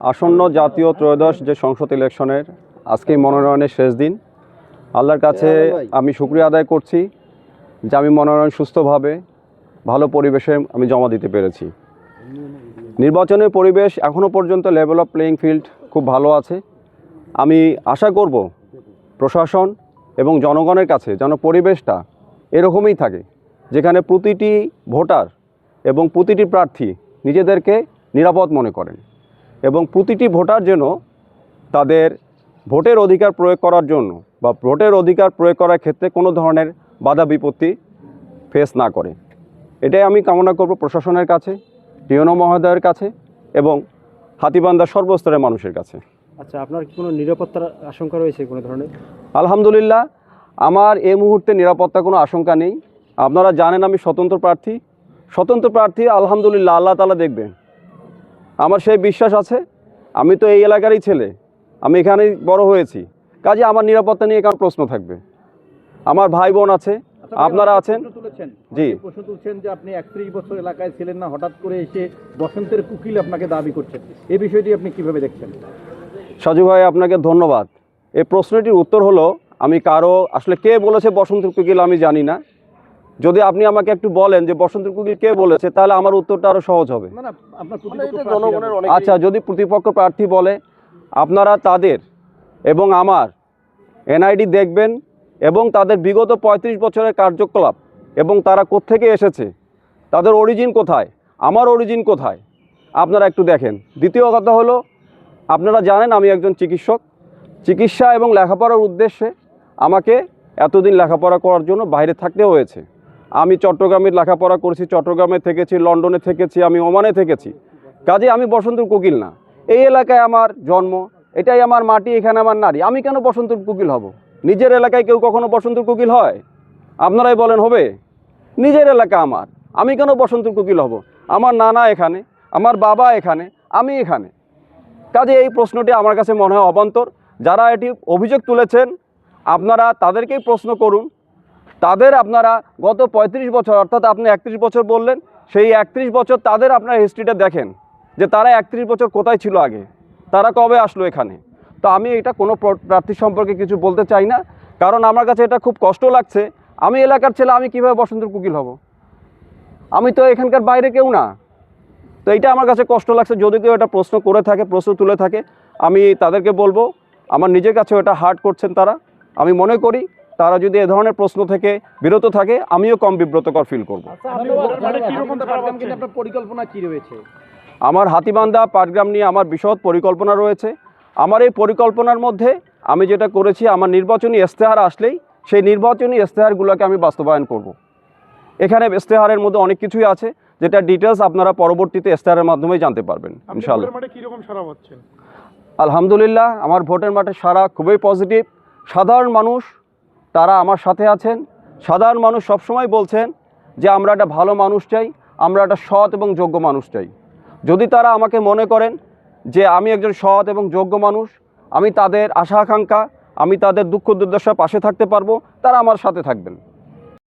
আসন্ন জাতীয় ত্রয়োদশ যে সংসদ ইলেকশনের আজকেই মনোনয়নের শেষ দিন। আল্লাহর কাছে আমি শুক্রিয়া আদায় করছি যে আমি মনোনয়ন সুস্থভাবে ভালো পরিবেশে আমি জমা দিতে পেরেছি। নির্বাচনের পরিবেশ এখনও পর্যন্ত লেভেল অফ প্লেয়িং ফিল্ড খুব ভালো আছে। আমি আশা করব প্রশাসন এবং জনগণের কাছে যেন পরিবেশটা এরকমই থাকে যেখানে প্রতিটি ভোটার এবং প্রতিটি প্রার্থী নিজেদেরকে নিরাপদ মনে করেন। এবং প্রতিটি ভোটার যেন তাদের ভোটের অধিকার প্রয়োগ করার জন্য বা ভোটের অধিকার প্রয়োগ করার ক্ষেত্রে কোনো ধরনের বাধা বিপত্তি ফেস না করে। এটাই আমি কামনা করব প্রশাসনের কাছে টিওনো মহোদয়ের কাছে এবং হাতিবান্ধার সর্বস্তরের মানুষের কাছে। আচ্ছা আপনার কি কোনো নিরাপত্তার আশঙ্কা রয়েছে কোনো ধরনের? আলহামদুলিল্লাহ আমার এই মুহূর্তে নিরাপত্তা কোনো আশঙ্কা নেই। আপনারা জানেন আমি স্বতন্ত্র প্রার্থী। স্বতন্ত্র প্রার্থী আলহামদুলিল্লাহ আল্লাহ তালা দেখবেন। আমার সেই বিশ্বাস আছে আমি তো এই এলাকারই ছেলে আমি এখানেই বড় হয়েছি। কাজে আমার নিরাপত্তা নিয়ে কারণ প্রশ্ন থাকবে। আমার ভাই বোন আছে আপনারা আছেন? জি। প্রশ্ন তুলছেন যে আপনি একত্রিশ বছর এলাকায় ছিলেন না হঠাৎ করে এসে বসন্তের কুকিল আপনাকে দাবি করছেন। এই বিষয়টি আপনি কীভাবে দেখছেন? সাজু ভাই আপনাকে ধন্যবাদ। এই প্রশ্নটির উত্তর হলো আমি কারও আসলে কে বলেছে বসন্ত কুকিল আমি জানি না। যদি আপনি আমাকে একটু বলেন যে বসন্ত কুকিল কে বলেছে তাহলে আমার উত্তরটা আরও সহজ হবে। মানে। আচ্ছা যদি প্রতিপক্ষ প্রার্থী বলে আপনারা তাদের এবং আমার এনআইডি দেখবেন এবং তাদের বিগত ৩৫ বছরের কার্যকলাপ এবং তারা কোত্থেকে এসেছে তাদের অরিজিন কোথায় আমার অরিজিন কোথায় আপনারা একটু দেখেন। দ্বিতীয় কথা হলো আপনারা জানেন আমি একজন চিকিৎসক। চিকিৎসা এবং লেখাপড়ার উদ্দেশ্যে আমাকে এতদিন লেখাপড়া করার জন্য বাইরে থাকতে হয়েছে। আমি চট্টগ্রামে লেখাপড়া করেছি, চট্টগ্রামে থেকেছি, লন্ডনে থেকেছি, আমি ওমানে থেকেছি। কাজে আমি বসন্তের কোকিল না। এই এলাকায় আমার জন্ম, এটাই আমার মাটি, এখানে আমার নারী। আমি কেন বসন্তের কোকিল হব? নিজের এলাকায় কেউ কখনো বসন্তের কোকিল হয়? আপনারাই বলেন, হবে? নিজের এলাকা আমার। আমি কেন বসন্তের কোকিল হব? আমার নানা এখানে, আমার বাবা এখানে, আমি এখানে। কাজে এই প্রশ্নটি আমার কাছে মনে হয় অবান্তর। যারা এটি অভিযোগ তুলেছেন, আপনারা তাদেরকেই প্রশ্ন করুন। তাদের আপনারা গত ৩৫ বছর, অর্থাৎ আপনি একত্রিশ বছর বললেন, সেই একত্রিশ বছর তাদের আপনার হিস্ট্রিটা দেখেন যে তারা একত্রিশ বছর কোথায় ছিল আগে, তারা কবে আসলো এখানে। তো আমি এটা কোনো প্র- প্রার্থী সম্পর্কে কিছু বলতে চাই না, কারণ আমার কাছে এটা খুব কষ্ট লাগছে। আমি এলাকার ছেলে, আমি কীভাবে বসন্তের কুকিল হব? আমি তো এখানকার বাইরে কেউ না। তো এটা আমার কাছে কষ্ট লাগছে, যদি কেউ এটা প্রশ্ন করে থাকে, প্রশ্ন তুলে থাকে, আমি তাদেরকে বলব, আমার নিজের কাছেও এটা হার্ট করছেন তারা। আমি মনে করি তারা যদি এ ধরনের প্রশ্ন থেকে বিরত থাকে আমিও কম বিব্রতকর ফিল করব। ভোটার মানে পরিকল্পনা কি রয়েছে? আমার হাতিবান্ধা পাটগ্রাম নিয়ে আমার বিশদ পরিকল্পনা রয়েছে। আমার এই পরিকল্পনার মধ্যে আমি যেটা করেছি আমার নির্বাচনী ইস্তেহার আসলেই সেই নির্বাচনী ইস্তেহারগুলোকে আমি বাস্তবায়ন করব। এখানে ইস্তেহারের মধ্যে অনেক কিছুই আছে যেটা ডিটেলস আপনারা পরবর্তীতে ইস্তেহারের মাধ্যমে জানতে পারবেন ইনশাআল্লাহ। আলহামদুলিল্লাহ আমার ভোটের মাঠে সারা খুবই পজিটিভ সাধারণ মানুষ তারা আমার সাথে আছেন। সাধারণ মানুষ সবসময় বলছেন যে, আমরা একটা ভালো মানুষ চাই, আমরা একটা সৎ এবং যোগ্য মানুষ চাই। যদি তারা আমাকে মনে করেন যে, আমি একজন সৎ এবং যোগ্য মানুষ, আমি তাদের আশা আকাঙ্ক্ষা আমি তাদের দুঃখ দুর্দশা পাশে থাকতে পারব, তারা আমার সাথে থাকবেন।